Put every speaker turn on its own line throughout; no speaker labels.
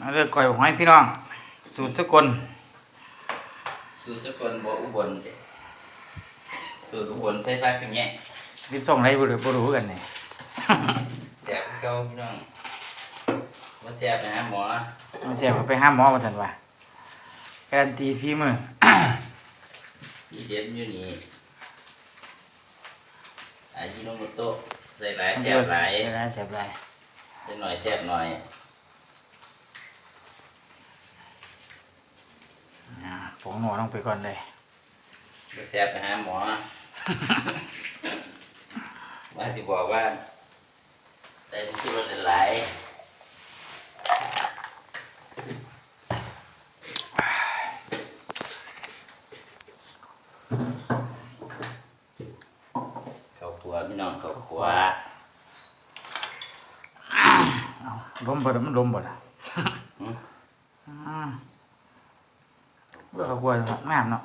มาเลือกก่อยหอยพี่น้อง สูตรสกล
สูตรสกลบ่อุบลเด้สูตรอุบลใส่ผักอย่างเงี้ย
คิดส่งไรบ่รู้บ่รู้กันนี่
แซ่บคือเก่าพี่น้องบ่แซ่บนะฮะหมอ
มันเจ็บไปห้ามหมอมาทันว่าการนตีฝีมือ
ที่เด็ดอยู่นี่อายิโนโมโตะใส่หลายแซ่บหลาย
ใช่หลายแซ่บหลาย
ใส่หน่อยแซ่บหน่อย
อ่า ผงหนัวลงไปก่อนเลย
บ่แซ่บนะฮะหมอ ว่าสิบอกว่าใส่ผงชูรสหลายข้าวขัวพี่น้องข้าวขัว
เอาล้มบ่ล่ะมันล้มบ่ล่ะ
หืม
อืม เบื่อเขากลัวงามเนาะ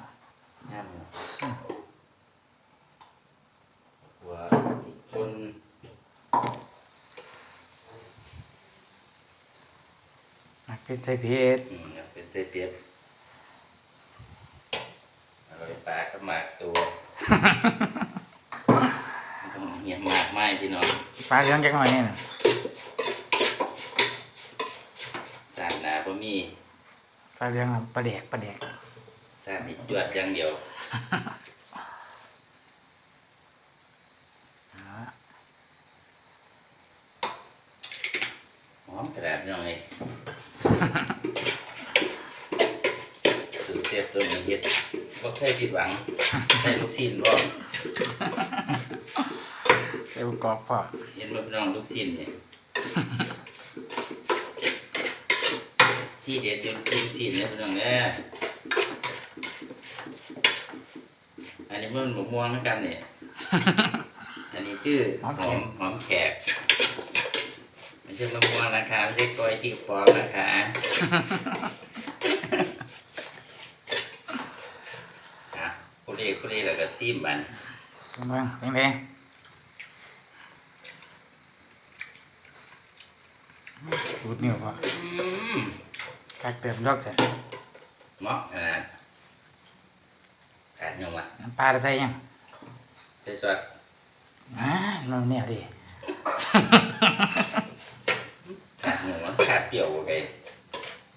งามอยู่ขัวคน
มักเป็นใส่เพชร
อืมเอาเป็นเส้นเปียกอร่อยปลาก็หมากตัวต้องเหี่ยมากไม้พี่น้อง
ปลาเหลืองจักหน่อยนี่น่ะ
สาดหนาบ่มี
ปลาเหลืองอะปลาแดกปลาแดก
สาดนี่จวดอย่างเดียว
อ่า
หอมกระดาษพี่น้องเลยสูตรเสียบตัวนี้เฮ็ดบ่เคยผิดหวังใส่ลูกชิ้นบ่
เอวกรอบพอ
เห็นบ่พี่น้องลูกชิ้นนี่ ที่เด็ดอยู่ที่ลูกชิ้นเนี่ยพี่น้องเอ้ยอันนี้มันหมูม่วงเหมือนกันเนี่ย อันนี้คือหอมหอมแขกไม่ใช่มะม่วงนะคะไม่ใช่กล้วยที่ปลอมนะคะอะกุเล่กุเล่แล้วก็ซีมมัน
เมืองเป็นไงสูตรนี่พอ
อื ม
กักเติมดอกใส่
เหมาะขนาดขาดยังวะ
น้ำปลาจะใส่ยัง
ใส่ซอส
อ่านั่นเนี่ยดิ
ขาดยังวะขาดเปรี้ยวกว่าไง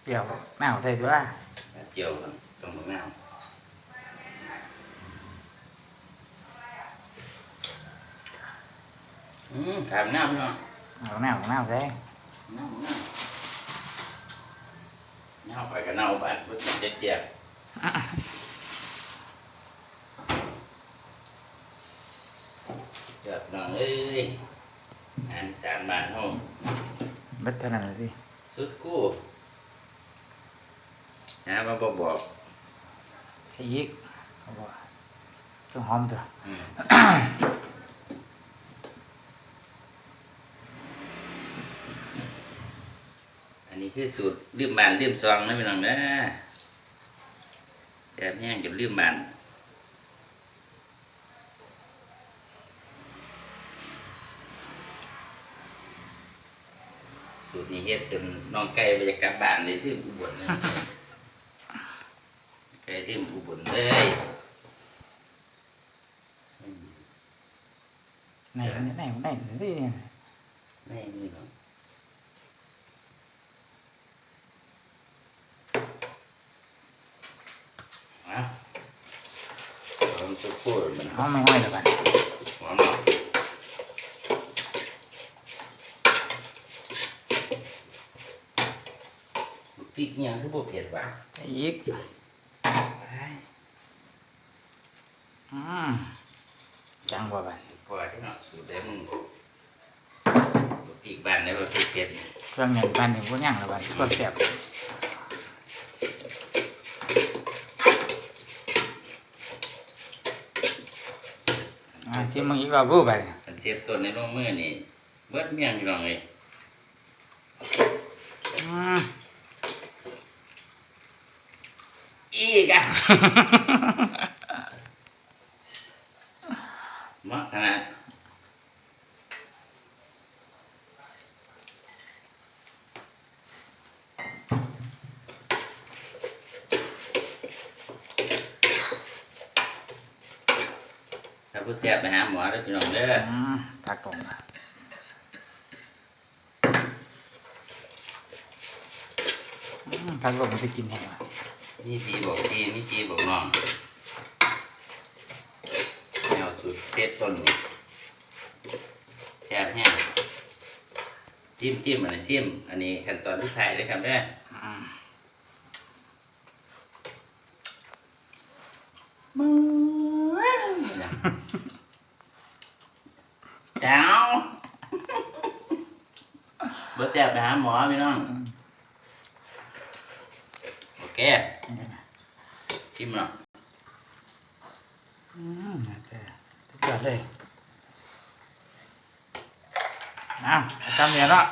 เปรี้ยวหน้าวใส่ตัว
ขาดเปรี้ยวตรงมะนาวอืมขาดมะน้ำพี่น้อง
เอาหน้าวหน้าวใส่
เน่าเน่าเน่าไปก็เน่าบาดมันเจ็บเจ็บเจ็บน้องเอ้ยอันสามบ
นี้
คือสูตรลืมบานลืมซองนะพี่น้องนะแบบแห้งจนลืมบานสูตรนี้เฮ็ดจนน้องไก่ไปจะกลับบ้านเลยที่อุบลนะไก่ที่อุบลเลยอืม
ไหนไหนไหนไหนดิ
ไม่มีหรอก ลองจะพูดมัน
หอมไม่ห้อยแล้วกัน
หอมเนาะพริกเนี่ยคือบ่เผ็ดว่ะ
ใส่อีก
ไป
อืมจังบ่บัน
พอที่เนาะสูตรได้มึงบ่พริกบ้านได้บ่พริกเผ็ด
เครื่องเงินปันถึงพวกย่างแล้วบันก็แซ่บอ่า ชิมมึงอีกรอบรู้ไป
มันเสียบต้นในร่องมือนี่เบิดเมี่ยงพี่น้องเอ้ย
อืม
อีกอะเหมาะขนาด ผู้แซ่บไปหาหมอเด้อพี่น้องเด้อ
อืมตักตรงนะอืมตักตรงมันจะกินแห้งว่ะ
นี่พี่บอกพี่นี่พี่บอกน้องแนวสุดเซตต้นนี่แซ่บแห้งจิ้มจิ้มอันนี้จิ้มอันนี้ขั้นตอนที่ไทายเลยครับเด้อ
อืม
มือเจ้า เบิร์แซ่บไปหาหมอพี่น้อง โอเคจิ้มเนาะ
อืมน่าจะสุดยอดเลยเอาจำเนี่ยเนาะ